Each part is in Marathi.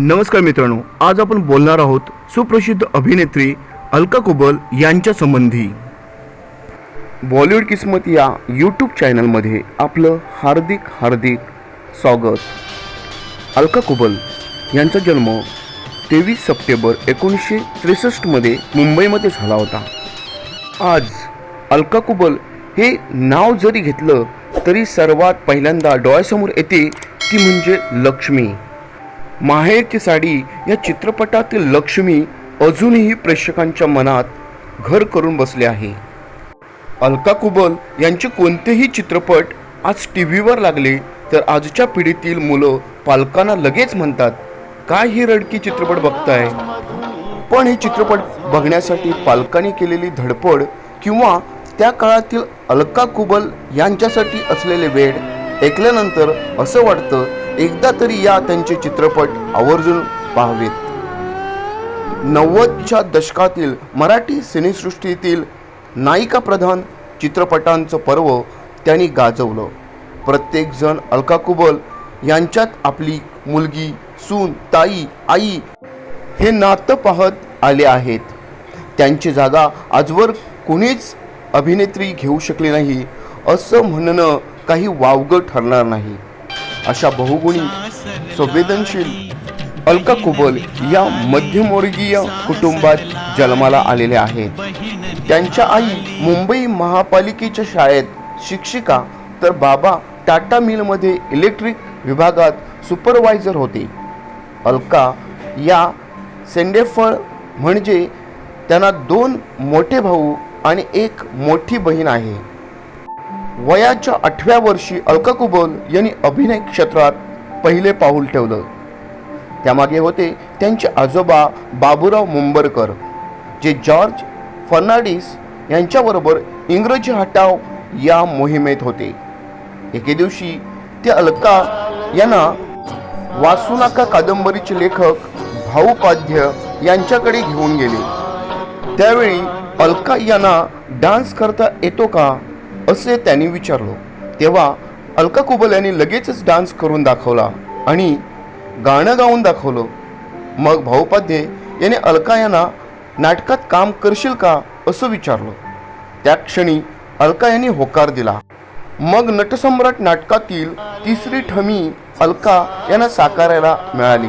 नमस्कार मित्रांनो आज आपण बोलणार आहोत सुप्रसिद्ध अभिनेत्री अलका कुबल यांच्या संबंधी. बॉलिवूड किस्मत या यूट्यूब चॅनलमध्ये आपलं हार्दिक हार्दिक स्वागत. अलका कुबल यांचा जन्म तेवीस सप्टेंबर एकोणीसशे त्रेसष्टमध्ये मुंबईमध्ये झाला होता. आज अलका कुबल हे नाव जरी घेतलं तरी सर्वात पहिल्यांदा डोळ्यासमोर येते ती म्हणजे लक्ष्मी. माहेरची साडी या चित्रपटातील लक्ष्मी अजूनही प्रेक्षकांच्या मनात घर करून बसले आहे. अलका कुबल यांचे कोणतेही चित्रपट आज टी व्हीवर लागले तर आजच्या पिढीतील मुलं पालकांना लगेच म्हणतात काय ही रडकी चित्रपट बघताय? पण हे चित्रपट बघण्यासाठी पालकांनी केलेली धडपड किंवा त्या काळातील अलका कुबल यांच्यासाठी असलेले वेळ ऐकल्यानंतर असं वाटतं एकदा तरी या त्यांचे चित्रपट आवर्जून पाहावेत. नव्वदच्या दशकातील मराठी सिनेसृष्टीतील नायिका प्रधान चित्रपटांचं पर्व त्यांनी गाजवलं. प्रत्येकजण अलका कुबल यांच्यात आपली मुलगी सून ताई आई हे नातं पाहत आले आहेत. त्यांची जागा आजवर कुणीच अभिनेत्री घेऊ शकली नाही असं म्हणणं काही वावगं ठरणार नाही. अशा बहुगुणी संवेदनशील अलका कुबल या मध्यमवर्गीय कुटुंबात जन्माला आलेल्या आहेत. त्यांच्या आई मुंबई महापालिकेच्या शाळेत शिक्षिका तर बाबा टाटा मिलमध्ये इलेक्ट्रिक विभागात सुपरवायझर होते. अलका या सेंडेफळ म्हणजे त्यांना दोन मोठे भाऊ आणि एक मोठी बहीण आहे. वयाच्या आठव्या वर्षी अलका कुबल यांनी अभिनय क्षेत्रात पहिले पाऊल ठेवलं. त्यामागे होते त्यांचे आजोबा बाबूराव मुंबरकर जे जॉर्ज फर्नांडिस यांच्याबरोबर इंग्रजी हटाव या मोहिमेत होते. एके दिवशी ते अलका यांना वासुनाका नका कादंबरीचे लेखक भाऊपाध्य यांच्याकडे घेऊन गेले. त्यावेळी अलका यांना डान्स करता येतो का असे त्यांनी विचारलं. तेव्हा अलका कुबल यांनी लगेचच डान्स करून दाखवला आणि गाणं गाऊन दाखवलं. मग भाऊपाध्ये याने अलका यांना नाटकात काम करशील का असं विचारलं. त्या क्षणी अलका यांनी होकार दिला. मग नटसम्राट नाटकातील तिसरी ठमी अलका यांना साकारायला मिळाली.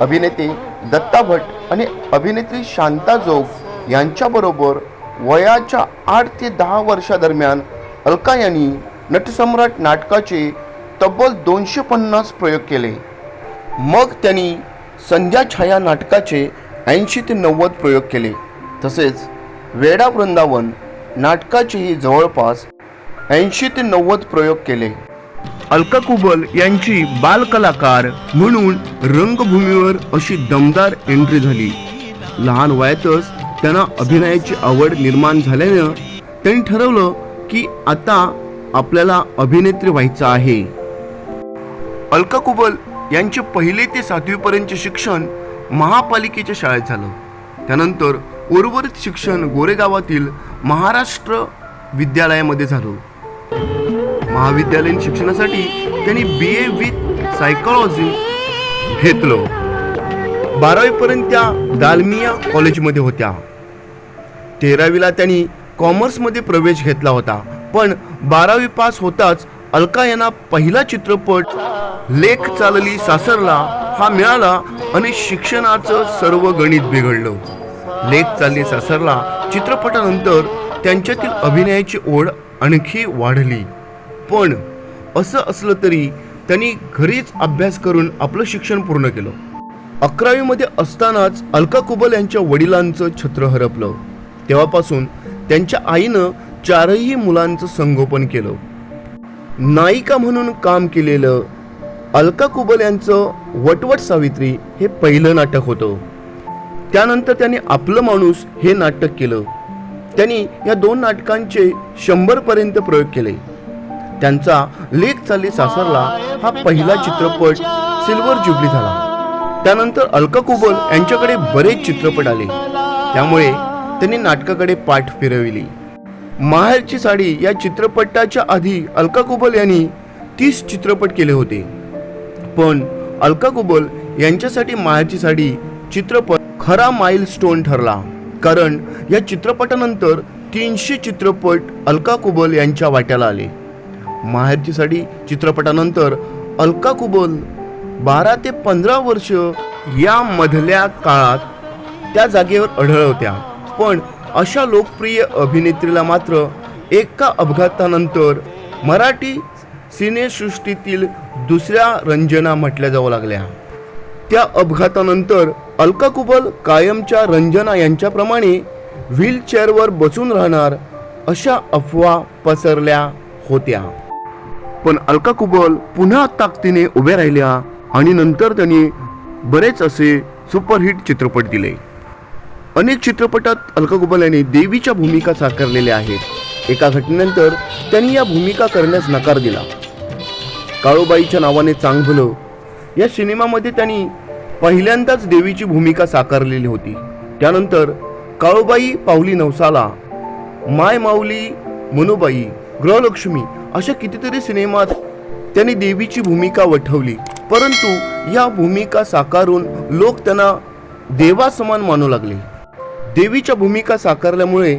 अभिनेते दत्ता भट आणि अभिनेत्री शांता जोग यांच्याबरोबर वयाच्या आठ ते दहा वर्षादरम्यान अलका यांनी नटसम्राट नाटकाचे तब्बल दोनशे पन्नास प्रयोग केले. मग त्यांनी संध्या छाया नाटकाचे ऐंशी ते नव्वद प्रयोग केले. तसेच वेडा वृंदावन नाटकाचेही जवळपास ऐंशी ते नव्वद प्रयोग केले. अलका कुबल यांची बालकलाकार म्हणून रंगभूमीवर अशी दमदार एंट्री झाली. लहान वयातच त्यांना अभिनयाची आवड निर्माण झाल्यानं त्यांनी ठरवलं की आता आपल्याला अभिनेत्री व्हायचं आहे. अलका कुबल यांचे पहिले ते सातवीपर्यंतचे शिक्षण महापालिकेच्या शाळेत झालं. त्यानंतर उर्वरित शिक्षण गोरेगावातील महाराष्ट्र विद्यालयामध्ये झालं. महाविद्यालयीन शिक्षणासाठी त्यांनी बी ए विथ सायकॉलॉजी घेतलं. बारावीपर्यंत त्या दालमिया कॉलेजमध्ये होत्या. तेरावीला त्यांनी कॉमर्समध्ये प्रवेश घेतला होता. पण बारावी पास होताच अलका यांना पहिला चित्रपट लेख चालली सासरला हा मिळाला आणि शिक्षणाचं सर्व गणित बिघडलं. लेख चालली सासरला चित्रपटानंतर त्यांच्यातील अभिनयाची ओढ आणखी वाढली. पण असं असलं तरी त्यांनी घरीच अभ्यास करून आपलं शिक्षण पूर्ण केलं. अकरावीमध्ये असतानाच अलका कुबल यांच्या वडिलांचं छत्र हरपलं. तेव्हापासून त्यांच्या आईनं चारही मुलांचं संगोपन केलं. नायिका म्हणून काम केलेलं अलका कुबल यांचं वटवट सावित्री हे पहिलं नाटक होतं. त्यानंतर त्यांनी आपलं माणूस हे नाटक केलं. त्यांनी या दोन नाटकांचे शंभरपर्यंत प्रयोग केले. त्यांचा लेख चालली सासरला हा पहिला चित्रपट सिल्वर जुबली झाला. त्यानंतर अलका कुबल यांच्याकडे बरेच चित्रपट आले. त्यामुळे त्यांनी नाटकाकडे पाठ फिरविली. माहेरची साडी या चित्रपटाच्या आधी अलका कुबल यांनी तीस चित्रपट केले होते. पण अलका कुबल यांच्यासाठी माहेरची साडी चित्रपट खरा माइलस्टोन ठरला. कारण या चित्रपटानंतर तीनशे चित्रपट अलका कुबल यांच्या वाट्याला आले. माहेरची साडी चित्रपटानंतर अलका कुबल बारा ते पंधरा वर्ष या मधल्या काळात त्या जागेवर आढळ होत्या. पण अशा लोकप्रिय अभिनेत्रीला मात्र एका अपघातानंतर मराठी सिनेसृष्टीतील दुसऱ्या रंजना म्हटल्या जाऊ लागल्या. त्या अपघातानंतर अलका कुबल कायमच्या रंजना यांच्याप्रमाणे व्हीलचेअरवर बसून राहणार अशा अफवा पसरल्या होत्या. पण अलका कुबल पुन्हा ताकदीने उभ्या राहिल्या आणि नंतर त्यांनी बरेच असे सुपरहिट चित्रपट दिले. अनेक चित्रपटात अलका कुबल यांनी देवीच्या भूमिका साकारलेल्या आहेत. एका घटनेनंतर त्यांनी या भूमिका करण्यास नकार दिला. काळूबाईच्या नावाने चांगभलं या सिनेमामध्ये त्यांनी पहिल्यांदाच देवीची भूमिका साकारलेली होती. त्यानंतर काळूबाई पावली नवसाला माय माऊली मनुबाई गृहलक्ष्मी अशा कितीतरी सिनेमात त्यांनी देवीची भूमिका वठवली. परंतु या भूमिका साकारून लोक त्यांना देवासमान मानू लागले. देवीच्या भूमिका साकारल्यामुळे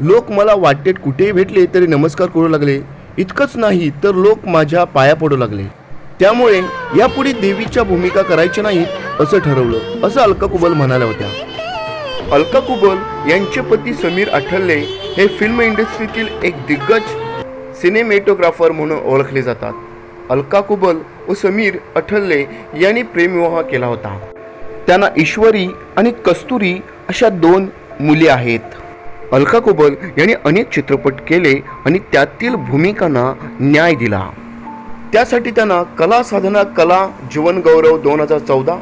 लोक मला वाटेत कुठेही भेटले तरी नमस्कार करू लागले. इतकंच नाही तर लोक माझ्या पाया पडू लागले. त्यामुळे यापुढे देवीच्या भूमिका करायच्या नाहीत असं ठरवलं असं अलका कुबल म्हणाल्या होत्या. अलका कुबल यांचे पती समीर अठल्ले हे फिल्म इंडस्ट्रीतील एक दिग्गज सिनेमॅटोग्राफर म्हणून ओळखले जातात. अलका कुबल व समीर अठल्ले यांनी प्रेमविवाह केला होता. त्यांना ईश्वरी आणि कस्तुरी अशा दोन मुली आहेत. अलका कुबल यांनी अनेक चित्रपट केले आणि त्यातील भूमिकांना न्याय दिला. त्यासाठी त्यांना कला साधना कला जीवन गौरव दोन हजार चौदा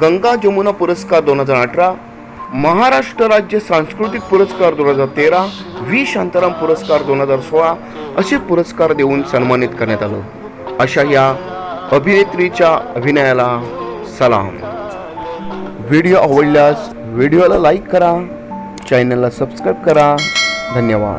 गंगा जमुना पुरस्कार दोन हजार अठरा महाराष्ट्र राज्य सांस्कृतिक पुरस्कार दोन हजार तेरा व्ही. शांताराम पुरस्कार दोन हजार सोळा असे पुरस्कार देऊन सन्मानित करण्यात आलं. अशा या अभिनेत्रीच्या अभिनयाला सलाम. व्हिडिओ आवडल्यास व्हिडिओला लाईक करा चॅनलला सबस्क्राईब करा. धन्यवाद.